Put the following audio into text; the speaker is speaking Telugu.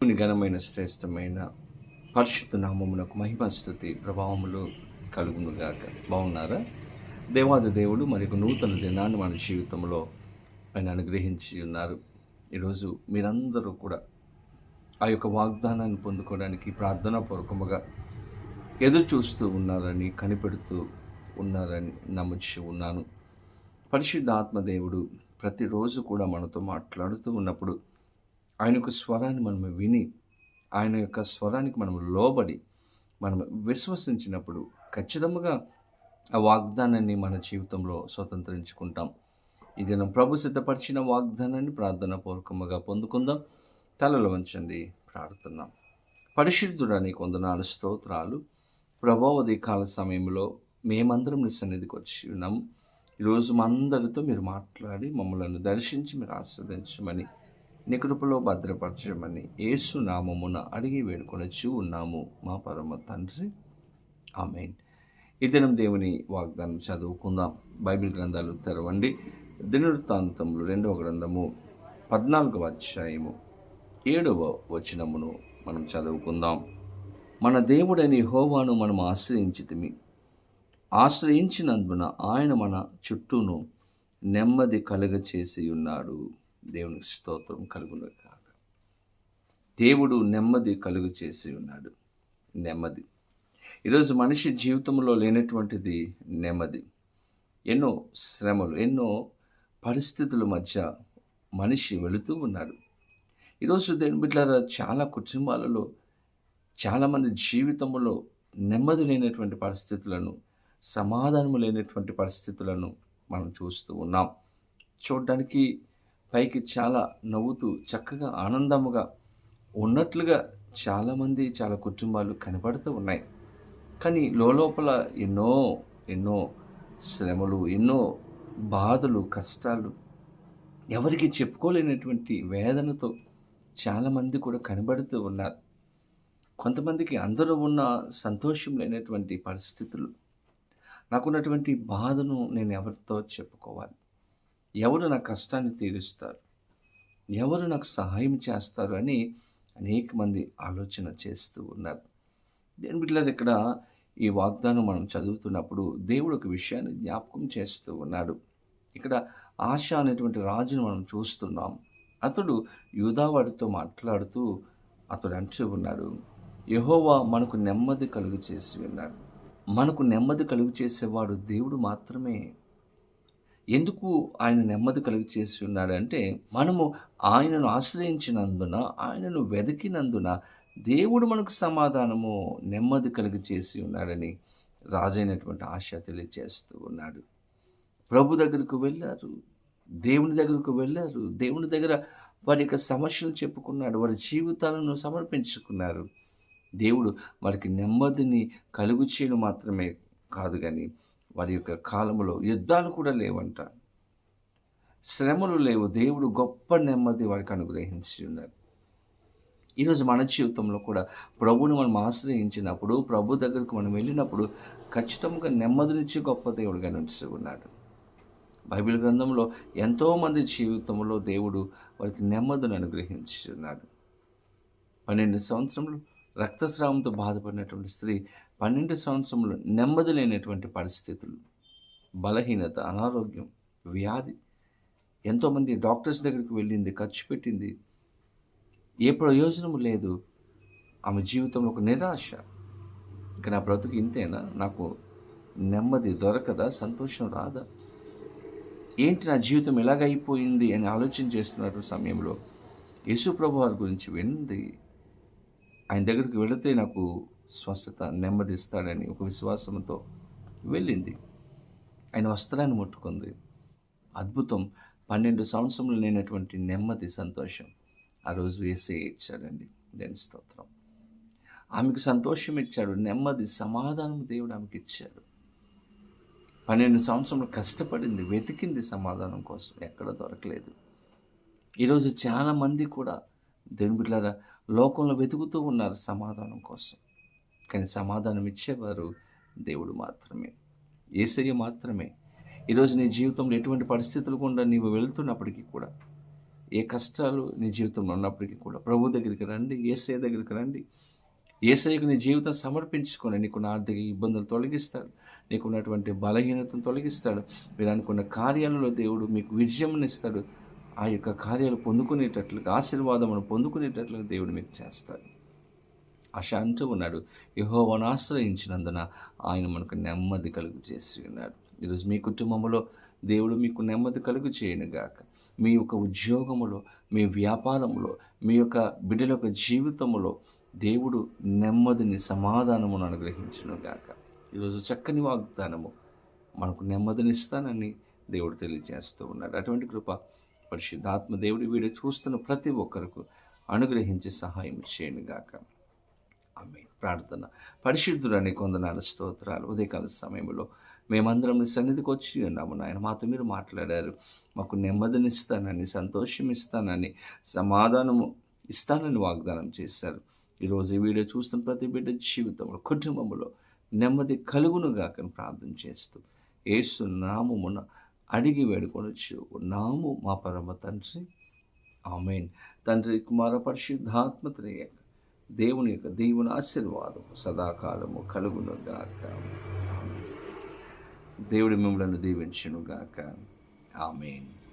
ఘనమైన శ్రేష్టమైన పరిశుద్ధ నామమునకు మహిమస్థుతి ప్రభావములు కలుగునుగాక బాగున్నారా? దేవాది దేవుడు మరి ఒక నూతన దినాన్ని మన జీవితంలో ఆయన అనుగ్రహించి ఉన్నారు. ఈరోజు మీరందరూ కూడా ఆ యొక్క వాగ్దానాన్ని పొందుకోవడానికి ప్రార్థనాపూర్వకముగా ఎదురు చూస్తూ ఉన్నారని కనిపెడుతూ ఉన్నారని నమ్ముచి ఉన్నాను. పరిశుద్ధ ఆత్మదేవుడు ప్రతిరోజు కూడా మనతో మాట్లాడుతూ ఉన్నప్పుడు ఆయన యొక్క స్వరాన్ని మనం విని ఆయన యొక్క స్వరానికి మనం లోబడి మనం విశ్వసించినప్పుడు ఖచ్చితంగా ఆ వాగ్దానాన్ని మన జీవితంలో స్వతంత్రించుకుంటాం. ఇది మనం ప్రభు సిద్ధపరిచిన వాగ్దానాన్ని ప్రార్థన పూర్వకముగా పొందుకుందాం. తలలు వంచండి ప్రార్థన పరిశుద్ధుడని కొందనాలు స్తోత్రాలు ప్రభావది కాల సమయంలో మేమందరం నీ సన్నిధికి వచ్చి ఉన్నాం. ఈరోజు మా అందరితో మీరు మాట్లాడి మమ్మల్ని దర్శించి మీరు ఆస్వాదించమని నికృపలో భద్రపరచమని యేసు నామమున అడిగి వేడుకొనొచ్చు ఉన్నాము. మా పరమ తండ్రి. ఆమెన్. ఈ దినం దేవుని వాగ్దానం చదువుకుందాం. బైబిల్ గ్రంథాలు తెరవండి. దినవృత్తాంతములు రెండవ గ్రంథము పద్నాలుగవ అధ్యాయము ఏడవ వచనమును మనం చదువుకుందాం. మన దేవుడని హోవాను మనం ఆశ్రయించితిమి. ఆశ్రయించినందున ఆయన మన చుట్టూను నెమ్మది కలుగ చేసి ఉన్నాడు దేవునికి స్తోత్రం కలుగును కాక దేవుడు నెమ్మది కలుగు చేసి ఉన్నాడు. నెమ్మది. ఈరోజు మనిషి జీవితంలో లేనటువంటిది నెమ్మది. ఎన్నో శ్రమలు ఎన్నో పరిస్థితుల మధ్య మనిషి వెళుతూ ఉన్నాడు. ఈరోజు దేని బిడ్డారా చాలా కుటుంబాలలో చాలామంది జీవితంలో నెమ్మది లేనటువంటి పరిస్థితులను సమాధానము లేనటువంటి పరిస్థితులను మనం చూస్తూ ఉన్నాం. చూడడానికి పైకి చాలా నవ్వుతూ చక్కగా ఆనందముగా ఉన్నట్లుగా చాలామంది చాలా కుటుంబాలు కనబడుతూ ఉన్నాయి. కానీ లోపల ఎన్నో ఎన్నో శ్రమలు ఎన్నో బాధలు కష్టాలు ఎవరికి చెప్పుకోలేనటువంటి వేదనతో చాలామంది కూడా కనబడుతూ ఉన్నారు. కొంతమందికి అందరూ ఉన్న సంతోషం లేనటువంటి పరిస్థితులు. నాకున్నటువంటి బాధను నేను ఎవరితో చెప్పుకోవాలి? ఎవరు నా కష్టాన్ని తీరుస్తారు? ఎవరు నాకు సహాయం చేస్తారు? అని అనేక మంది ఆలోచన చేస్తూ ఉన్నారు. దేని బిడ్డలారు ఇక్కడ ఈ వాగ్దానం మనం చదువుతున్నప్పుడు దేవుడు ఒక విషయాన్ని జ్ఞాపకం చేస్తూ ఉన్నాడు. ఇక్కడ ఆశ అనేటువంటి రాజును మనం చూస్తున్నాం. అతడు యూదావాడితో మాట్లాడుతూ అతడు అంటూ ఉన్నాడు యహోవా మనకు నెమ్మది కలుగు చేసి ఉన్నాడు మనకు నెమ్మది కలుగు చేసేవాడు దేవుడు మాత్రమే. ఎందుకు ఆయన నెమ్మది కలిగి చేసి ఉన్నాడంటే మనము ఆయనను ఆశ్రయించినందున ఆయనను వెతికినందున దేవుడు మనకు సమాధానము నెమ్మది కలిగి చేసి ఉన్నాడని రాజైనటువంటి ఆశ తెలియజేస్తూ ఉన్నాడు. ప్రభు దగ్గరకు వెళ్ళారు దేవుని దగ్గరకు వెళ్ళారు దేవుని దగ్గర వారి యొక్క సమస్యలు చెప్పుకున్నాడు వారి జీవితాలను సమర్పించుకున్నారు. దేవుడు వారికి నెమ్మదిని కలుగు చేయడం మాత్రమే కాదు కానీ వారి యొక్క కాలంలో యుద్ధాలు కూడా లేవంట. శ్రమలు లేవు. దేవుడు గొప్ప నెమ్మది వారికి అనుగ్రహించి ఉన్నారు. ఈరోజు మన జీవితంలో కూడా ప్రభుని మనం ఆశ్రయించినప్పుడు ప్రభు దగ్గరకు మనం వెళ్ళినప్పుడు ఖచ్చితంగా నెమ్మదినిచ్చి గొప్ప దేవుడుగా నిలిచి ఉన్నాడు. బైబిల్ గ్రంథంలో ఎంతోమంది జీవితంలో దేవుడు వారికి నెమ్మదిని అనుగ్రహించి ఉన్నాడు. పన్నెండు సంవత్సరంలో రక్తస్రావంతో బాధపడినటువంటి స్త్రీ పన్నెండు సంవత్సరంలో నెమ్మది లేనటువంటి పరిస్థితులు బలహీనత అనారోగ్యం వ్యాధి ఎంతోమంది డాక్టర్స్ దగ్గరికి వెళ్ళింది ఖర్చు పెట్టింది. ఏ ప్రయోజనం లేదు. ఆమె జీవితంలో ఒక నిరాశ. ఇక నా బ్రతుకు ఇంతేనా? నాకు నెమ్మది దొరకదా? సంతోషం రాదా? ఏంటి నా జీవితం ఎలాగైపోయింది అని ఆలోచన చేస్తున్న సమయంలో యేసు ప్రభు వారి గురించి వింది ఆయన దగ్గరికి వెళితే నాకు స్వస్థత నెమ్మదిస్తాడని ఒక విశ్వాసంతో వెళ్ళింది. ఆయన వస్త్రాన్ని ముట్టుకుంది. అద్భుతం. పన్నెండు సంవత్సరంలో లేనటువంటి నెమ్మది సంతోషం. ఆ రోజు వేసే ఇచ్చాడండి. దేని స్తోత్రం. ఆమెకు సంతోషం ఇచ్చాడు. నెమ్మది సమాధానం దేవుడు ఆమెకి ఇచ్చాడు. పన్నెండు సంవత్సరంలో కష్టపడింది వెతికింది సమాధానం కోసం. ఎక్కడ దొరకలేదు. ఈరోజు చాలామంది కూడా దేవుని బిడ్డలారా లోకంలో వెతుకుతూ ఉన్నారు సమాధానం కోసం. కానీ సమాధానం ఇచ్చేవారు దేవుడు మాత్రమే. ఏసయ్య మాత్రమే. ఈరోజు నీ జీవితంలో ఎటువంటి పరిస్థితులు కూడా నీవు వెళ్తున్నప్పటికీ కూడా ఏ కష్టాలు నీ జీవితంలో ఉన్నప్పటికీ కూడా ప్రభు దగ్గరికి రండి ఏసఐ దగ్గరికి రండి. ఏసఐకు నీ జీవితం సమర్పించుకొని నీకున్న ఆర్థిక ఇబ్బందులు తొలగిస్తాడు నీకున్నటువంటి బలహీనతను తొలగిస్తాడు. మీరు అనుకున్న కార్యాలలో దేవుడు మీకు విజయమునిస్తాడు ఆ యొక్క కార్యాలు పొందుకునేటట్లుగా ఆశీర్వాదమును పొందుకునేటట్లుగా దేవుడు మీకు చేస్తాడు. ఆశ అంటూ ఉన్నాడు. యహోవను ఆశ్రయించినందున ఆయన మనకు నెమ్మది కలుగు చేసి ఉన్నాడు. ఈరోజు మీ కుటుంబంలో దేవుడు మీకు నెమ్మది కలుగు చేయను గాక. మీ యొక్క ఉద్యోగములో మీ వ్యాపారంలో మీ యొక్క బిడ్డల యొక్క జీవితంలో దేవుడు నెమ్మదిని సమాధానమును అనుగ్రహించునుగాక ఈరోజు చక్కని వాగ్దానము మనకు నెమ్మదినిస్తానని దేవుడు తెలియజేస్తూ ఉన్నాడు. అటువంటి కృప పరిశుద్ధాత్మ దేవుడు వీడు చూస్తున్న ప్రతి ఒక్కరికి అనుగ్రహించి సహాయం చేయను గాక. ఆమె ప్రార్థన. పరిశుద్ధులని కొందనాలు స్తోత్రాలు. ఉదయకాల సమయంలో మేమందరం నీ సన్నిధికి వచ్చి ఉన్నాము నాయన. మాతో మీరు మాట్లాడారు. మాకు నెమ్మదినిస్తానని సంతోషం ఇస్తానని సమాధానము ఇస్తానని వాగ్దానం చేశారు. ఈరోజు ఈ వీడియో చూస్తున్న ప్రతి బిడ్డ జీవితంలో కుటుంబంలో నెమ్మది కలుగునుగాకని ప్రార్థన చేస్తూ ఏసు నామమున అడిగి వేడుకొనొచ్చు నాము మా పరమ తండ్రి. ఆమెన్. తండ్రి కుమార పరిశుద్ధాత్మతని దేవుని యొక్క దేవుని ఆశీర్వాదం సదాకాలము కలుగును గాక. దేవుడి మిమ్మల్ని దీవించును గాక. ఆమెన్.